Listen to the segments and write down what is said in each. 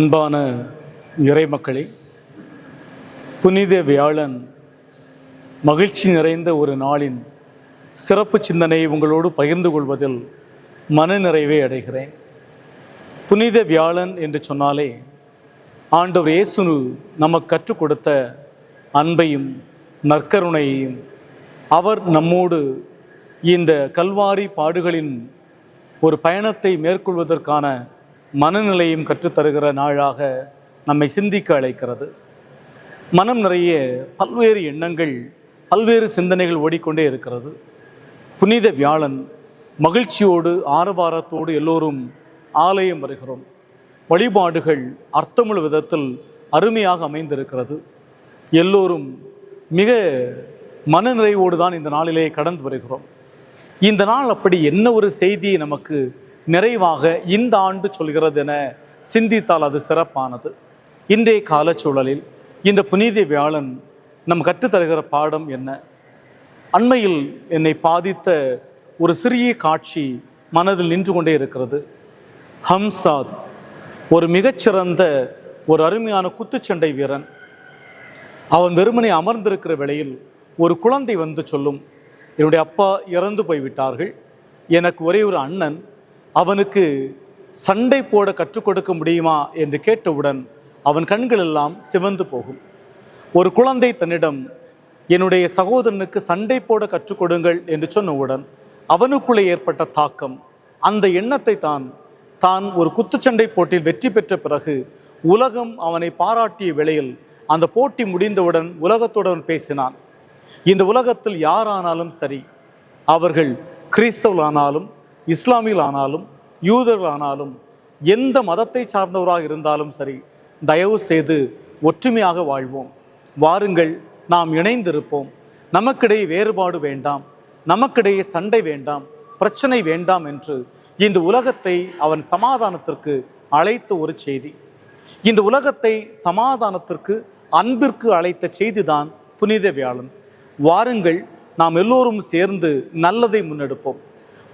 அன்பான இறைமக்களே புனித வியாழன் மகிழ்ச்சி நிறைந்த ஒரு நாளின் சிறப்பு சிந்தனையை உங்களோடு பகிர்ந்து கொள்வதில் மனநிறைவை அடைகிறேன். புனித வியாழன் என்று சொன்னாலே ஆண்டவர் இயேசு நமக்கு கற்றுக் கொடுத்த அன்பையும் நற்கருணையையும் அவர் நம்மோடு இந்த கல்வாரி பாடுகளின் ஒரு பயணத்தை மேற்கொள்வதற்கான மனநிலையும் கற்றுத்தருகிற நாளாக நம்மை சிந்திக்க அழைக்கிறது. மனம் நிறைய பல்வேறு எண்ணங்கள் பல்வேறு சிந்தனைகள் ஓடிக்கொண்டே இருக்கிறது. புனித வியாழன் மகிழ்ச்சியோடு ஆரவாரத்தோடு எல்லோரும் ஆலயம் வருகிறோம். வழிபாடுகள் அர்த்தமுள்ள விதத்தில் அருமையாக அமைந்திருக்கிறது. எல்லோரும் மிக மனநிறைவோடு தான் இந்த நாளிலே கடந்து வருகிறோம். இந்த நாள் அப்படி என்ன ஒரு செய்தியை நமக்கு நிறைவாக இந்த ஆண்டு சொல்கிறது என சிந்தித்தால் அது சிறப்பானது. இன்றைய காலச்சூழலில் இந்த புனித வியாழன் நம் கற்றுத்தருகிற பாடம் என்ன? அண்மையில் என்னை பாதித்த ஒரு சிறிய காட்சி மனதில் நின்று கொண்டே இருக்கிறது. ஹம்சாத் ஒரு மிகச்சிறந்த ஒரு அருமையான குத்துச்சண்டை வீரன். அவன் வெறுமனை அமர்ந்திருக்கிற வேளையில் ஒரு குழந்தை வந்து சொல்லும் என்னுடைய அப்பா இறந்து போய்விட்டார்கள். எனக்கு ஒரே ஒரு அண்ணன். அவனுக்கு சண்டை போட கற்றுக் கொடுக்க முடியுமா என்று கேட்டவுடன் அவன் கண்கள் எல்லாம் சிவந்து போகும். ஒரு குழந்தை தன்னிடம் என்னுடைய சகோதரனுக்கு சண்டை போட கற்றுக் கொடுங்கள் என்று சொன்னவுடன் அவனுக்குள்ளே ஏற்பட்ட தாக்கம் அந்த எண்ணத்தை தான் தான் ஒரு குத்துச்சண்டை போட்டியில் வெற்றி பெற்ற பிறகு உலகம் அவனை பாராட்டிய வேளையில் அந்த போட்டி முடிந்தவுடன் உலகத்துடன் பேசினான். இந்த உலகத்தில் யாரானாலும் சரி அவர்கள் கிறிஸ்தவர்களானாலும் இஸ்லாமியர்களானாலும் யூதர்களானாலும் எந்த மதத்தை சார்ந்தவராக இருந்தாலும் சரி தயவு செய்து ஒற்றுமையாக வாழ்வோம். வாருங்கள் நாம் இணைந்திருப்போம். நமக்கிடையே வேறுபாடு வேண்டாம். நமக்கிடையே சண்டை வேண்டாம். பிரச்சனை வேண்டாம் என்று இந்த உலகத்தை அவன் சமாதானத்திற்கு அழைத்த ஒரு செய்தி. இந்த உலகத்தை சமாதானத்திற்கு அன்பிற்கு அழைத்த செய்திதான் புனித வியாழன். வாருங்கள் நாம் எல்லோரும் சேர்ந்து நல்லதை முன்னெடுப்போம்.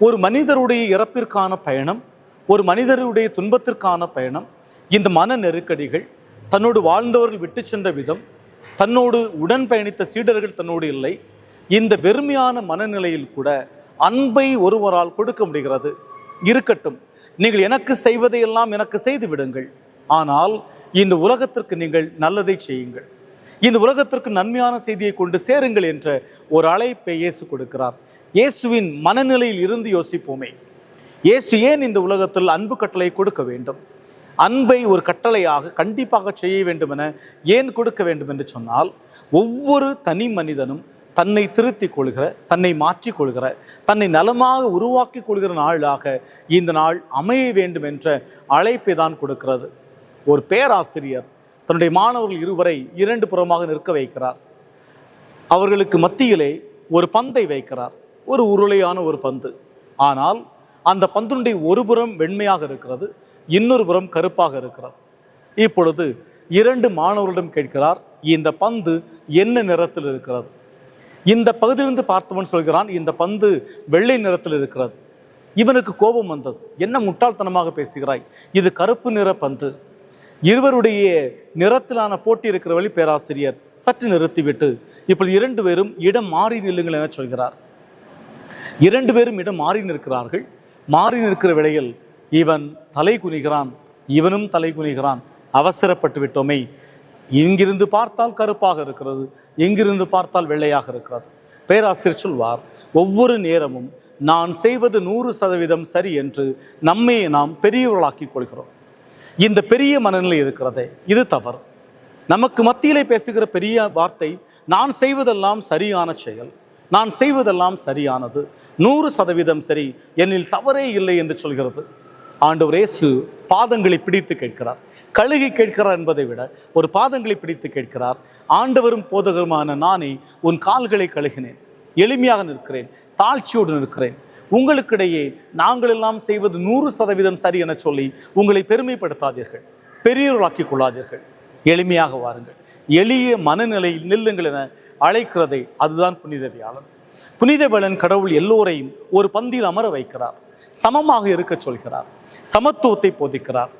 ஒரு மனிதருடைய இறப்பிற்கான பயணம் ஒரு மனிதருடைய துன்பத்திற்கான பயணம் இந்த மன நெருக்கடிகள் தன்னோடு வாழ்ந்தவர்கள் விட்டு சென்ற விதம் தன்னோடு உடன் பயணித்த சீடர்கள் தன்னோடு இல்லை இந்த வெறுமையான மனநிலையில் கூட அன்பை ஒருவரால் கொடுக்க முடிகிறது. இருக்கட்டும் நீங்கள் எனக்கு செய்வதையெல்லாம் எனக்கு செய்து விடுங்கள். ஆனால் இந்த உலகத்திற்கு நீங்கள் நல்லதை செய்யுங்கள். இந்த உலகத்திற்கு நன்மையான செய்தியை கொண்டு சேருங்கள் என்ற ஒரு அழைப்பை இயேசு கொடுக்கிறார். இயேசுவின் மனநிலையில் இருந்து யோசிப்போமே. இயேசு ஏன் இந்த உலகத்தில் அன்பு கட்டளை கொடுக்க வேண்டும்? அன்பை ஒரு கட்டளையாக கண்டிப்பாக செய்ய வேண்டும் என ஏன் கொடுக்க வேண்டும் என்று சொன்னால் ஒவ்வொரு தனி மனிதனும் தன்னை திருத்திக் கொள்கிற தன்னை மாற்றிக் கொள்கிற தன்னை நலமாக உருவாக்கி கொள்கிற நாளாக இந்த நாள் அமைய வேண்டும் என்ற அழைப்பை தான் கொடுக்கிறது. ஒரு பேராசிரியர் தன்னுடைய மாணவர்கள் இருவரை இரண்டு புறமாக நிற்க வைக்கிறார். அவர்களுக்கு மத்தியிலே ஒரு பந்தை வைக்கிறார். ஒரு உருளையான ஒரு பந்து. ஆனால் அந்த பந்தினுடைய ஒரு புறம் வெண்மையாக இருக்கிறது இன்னொரு புறம் கருப்பாக இருக்கிறது. இப்பொழுது இரண்டு மாணவர்களிடம் கேட்கிறார் இந்த பந்து என்ன நிறத்தில் இருக்கிறது? இந்த பகுதியிலிருந்து பார்த்தவன் சொல்கிறான் இந்த பந்து வெள்ளை நிறத்தில் இருக்கிறது. இவனுக்கு கோபம் வந்தது. என்ன முட்டாள்தனமாக பேசுகிறாய்? இது கருப்பு நிற பந்து. இருவருடைய நிறத்திலான போட்டி இருக்கிற வழி பேராசிரியர் சற்று நிறுத்திவிட்டு இப்படி இரண்டு பேரும் இடம் மாறி நில்லுங்கள் என சொல்கிறார். இரண்டு பேரும் இடம் மாறி நிற்கிறார்கள். மாறி நிற்கிற வேளையில் இவன் தலை குனிகிறான். இவனும் தலை குனிகிறான். அவசரப்பட்டு விட்டோமே. இங்கிருந்து பார்த்தால் கருப்பாக இருக்கிறது. எங்கிருந்து பார்த்தால் வெள்ளையாக இருக்கிறது. பேராசிரியர் சொல்வார் ஒவ்வொரு நேரமும் நான் செய்வது நூறு சதவீதம் சரி என்று நம்மை நாம் பெரியவர்களாக்கி கொள்கிறோம். இந்த பெரிய மனநிலை இருக்கிறதே. இது தவறு. நமக்கு மத்தியிலே பேசுகிற பெரிய வார்த்தை நான் செய்வதெல்லாம் சரியான செயல். நான் செய்வதெல்லாம் சரியானது. நூறு சதவீதம் சரி. என்னில் தவறே இல்லை என்று சொல்கிறது. ஆண்டவர் இயேசு பாதங்களை பிடித்து கேட்கிறார். கழுகி கேட்கிறார் என்பதை விட ஒரு பாதங்களை பிடித்து கேட்கிறார். ஆண்டவரும் போதகருமான நானே உன் கால்களை கழுகினேன். எளிமையாக நிற்கிறேன். தாழ்ச்சியோடு நிற்கிறேன். உங்களுக்கிடையே நாங்கள் எல்லாம் செய்வது நூறு சதவீதம் சரி என சொல்லி உங்களை பெருமைப்படுத்தாதீர்கள். பெரியவர்களாக்கிக் கொள்ளாதீர்கள். எளிமையாக வாருங்கள். எளிய மனநிலையில் நில்லுங்கள் என அழைக்கிறதை அதுதான் புனித வியாழன் புனித வேளன் கடவுள் எல்லோரையும் ஒரு பந்தியில் அமர வைக்கிறார். சமமாக இருக்க சொல்கிறார். சமத்துவத்தை போதிக்கிறார்.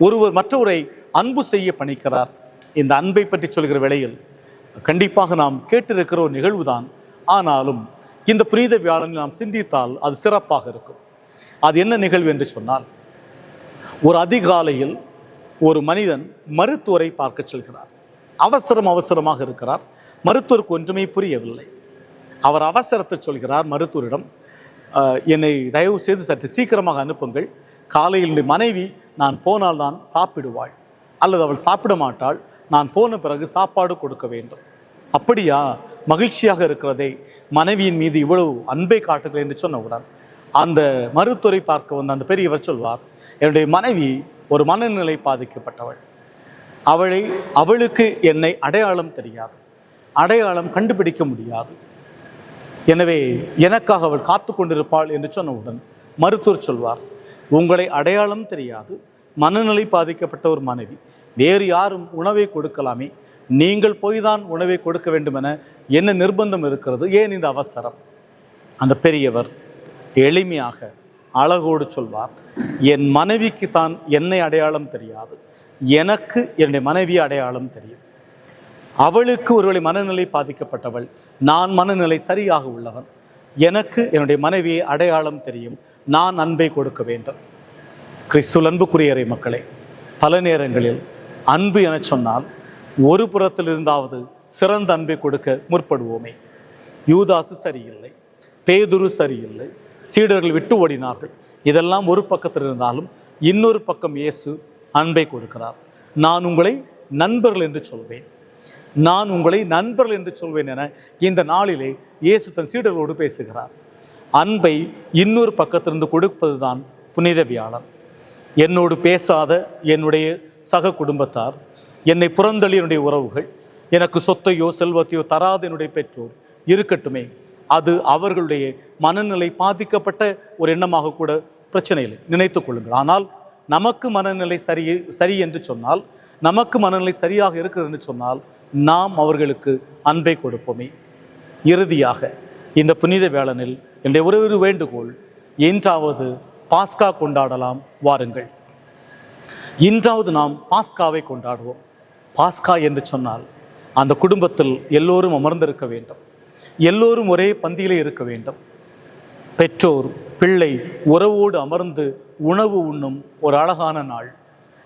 ஒருவர் மற்றவரை அன்பு செய்ய பணிக்கிறார். இந்த அன்பை பற்றி சொல்கிற வேளையில் கண்டிப்பாக நாம் கேட்டிருக்கிற ஒரு நிகழ்வுதான். ஆனாலும் இந்த புனித வியாழனை நாம் சிந்தித்தால் அது சிறப்பாக இருக்கும். அது என்ன நிகழ்வு என்று சொன்னால் ஒரு அதிகாலையில் ஒரு மனிதன் மருத்துவரை பார்க்க செல்கிறார். அவசரம் அவசரமாக இருக்கிறார். மருத்துவருக்கு ஒன்றுமே புரியவில்லை. அவர் அவசரத்தை சொல்கிறார் மருத்துவரிடம் என்னை தயவு செய்து சற்று சீக்கிரமாக அனுப்புங்கள். காலையில் மனைவி நான் போனால் தான் சாப்பிடுவாள். அல்லது அவள் சாப்பிட மாட்டாள். நான் போன பிறகு சாப்பாடு கொடுக்க வேண்டும். அப்படியா? மகிழ்ச்சியாக இருக்கிறதே. மனைவியின் மீது இவ்வளவு அன்பை காட்டுகிறேன் என்று சொன்னவுடன் அந்த மருத்துவரை பார்க்க வந்த அந்த பெரியவர் சொல்வார் என்னுடைய மனைவி ஒரு மனநிலை பாதிக்கப்பட்டவள். அவளை அவளுக்கு என்னை அடையாளம் தெரியாது. அடையாளம் கண்டுபிடிக்க முடியாது. எனவே எனக்காக அவள் காத்து கொண்டிருப்பாள் என்று சொன்னவுடன் மருத்துவர் சொல்வார் உங்களை அடையாளம் தெரியாது. மனநிலை பாதிக்கப்பட்ட ஒரு மனைவி. வேறு யாரும் உணவை கொடுக்கலாமே. நீங்கள் போய் தான் உணவை கொடுக்க வேண்டும் என என்ன நிர்பந்தம் இருக்கிறது? ஏன் இந்த அவசரம்? அந்த பெரியவர் எளிமையாக அழகோடு சொல்வார் என் மனைவிக்கு தான் என்னை அடையாளம் தெரியாது. எனக்கு என்னுடைய மனைவி அடையாளம் தெரியும். அவளுக்கு ஒருவேளை மனநிலை பாதிக்கப்பட்டவள். நான் மனநிலை சரியாக உள்ளவன். எனக்கு என்னுடைய மனைவியை அடையாளம் தெரியும். நான் அன்பை கொடுக்க வேண்டும். கிறிஸ்து அன்புக்குரியரை மக்களே பல நேரங்களில் அன்பு என சொன்னால் ஒரு புறத்தில் இருந்தாவது சிறந்த அன்பை கொடுக்க முற்படுவோமே. யூதாசு சரியில்லை பேதுரு சரியில்லை சீடர்கள் விட்டு ஓடினார்கள். இதெல்லாம் ஒரு பக்கத்தில் இருந்தாலும் இன்னொரு பக்கம் இயேசு அன்பை கொடுக்கிறார். நான் உங்களை நண்பர்கள் என்று சொல்வேன். நான் உங்களை நண்பர்கள் என்று சொல்வேன் என இந்த நாளிலே இயேசு தன் சீடர்களோடு பேசுகிறார். அன்பை இன்னொரு பக்கத்திலிருந்து கொடுப்பதுதான் புனித வியாழன் என்னோடு பேசாத என்னுடைய சக குடும்பத்தார் என்னை புறந்தள்ளி என்னுடைய உறவுகள் எனக்கு சொத்தையோ செல்வத்தையோ தராத என்னுடைய பெற்றோர் இருக்கட்டுமே அது அவர்களுடைய மனநிலை பாதிக்கப்பட்ட ஒரு எண்ணமாக கூட பிரச்சனை இல்லை நினைத்து கொள்ளுங்கள். ஆனால் நமக்கு மனநிலை சரி சரி என்று சொன்னால் நமக்கு மனநிலை சரியாக இருக்கிறது என்று சொன்னால் நாம் அவர்களுக்கு அன்பை கொடுப்போமே. இறுதியாக இந்த புனித வேளனில் என்னுடைய ஒரே ஒரு வேண்டுகோள் என்றாவது பாஸ்கா கொண்டாடலாம் வாருங்கள். இன்றாவது நாம் பாஸ்காவை கொண்டாடுவோம். பாஸ்கா என்று சொன்னால் அந்த குடும்பத்தில் எல்லோரும் அமர்ந்திருக்க வேண்டும். எல்லோரும் ஒரே பந்தியிலே இருக்க வேண்டும். பெற்றோர் பிள்ளை உறவோடு அமர்ந்து உணவு உண்ணும் ஒரு அழகான நாள்.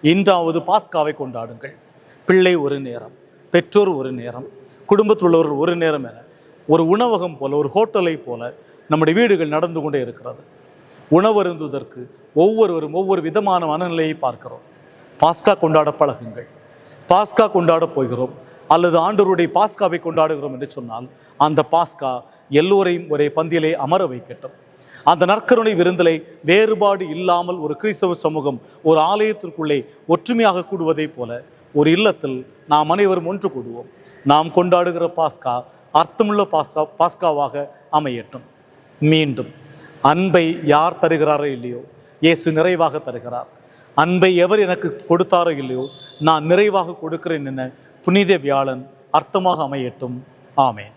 இன்றாவது பாஸ்காவை கொண்டாடுங்கள். பிள்ளை ஒரு நேரம். பெற்றோர் ஒரு நேரம் குடும்பத்தில் உள்ளவர்கள் ஒரு நேரம் என ஒரு உணவகம் போல ஒரு ஹோட்டலை போல நம்முடைய வீடுகள் நடந்து கொண்டே இருக்கிறது. உணவருந்துவதற்கு ஒவ்வொருவரும் ஒவ்வொரு விதமான மனநிலையை பார்க்கிறோம். பாஸ்கா கொண்டாட பழகுங்கள். பாஸ்கா கொண்டாட போகிறோம். அல்லது ஆண்டவருடைய பாஸ்காவை கொண்டாடுகிறோம் என்று சொன்னால் அந்த பாஸ்கா எல்லோரையும் ஒரே பந்தியிலே அமர வைக்கட்டும். அந்த நற்கருணை விருந்தலை வேறுபாடு இல்லாமல் ஒரு கிறிஸ்தவ சமூகம் ஒரு ஆலயத்திற்குள்ளே ஒற்றுமையாக கூடுவதைப் போல ஒரு இல்லத்தில் நாம் அனைவரும் ஒன்று கூடுவோம். நாம் கொண்டாடுகிற பாஸ்கா அர்த்தமுள்ள பாஸ்கா பாஸ்காவாக அமையட்டும். மீண்டும் அன்பை யார் தருகிறாரோ இல்லையோ இயேசு நிறைவாக தருகிறார். அன்பை எவர் எனக்கு கொடுத்தாரோ இல்லையோ நான் நிறைவாக கொடுக்கிறேன் என புனித வியாழன் அர்த்தமாக அமையட்டும். ஆமேன்.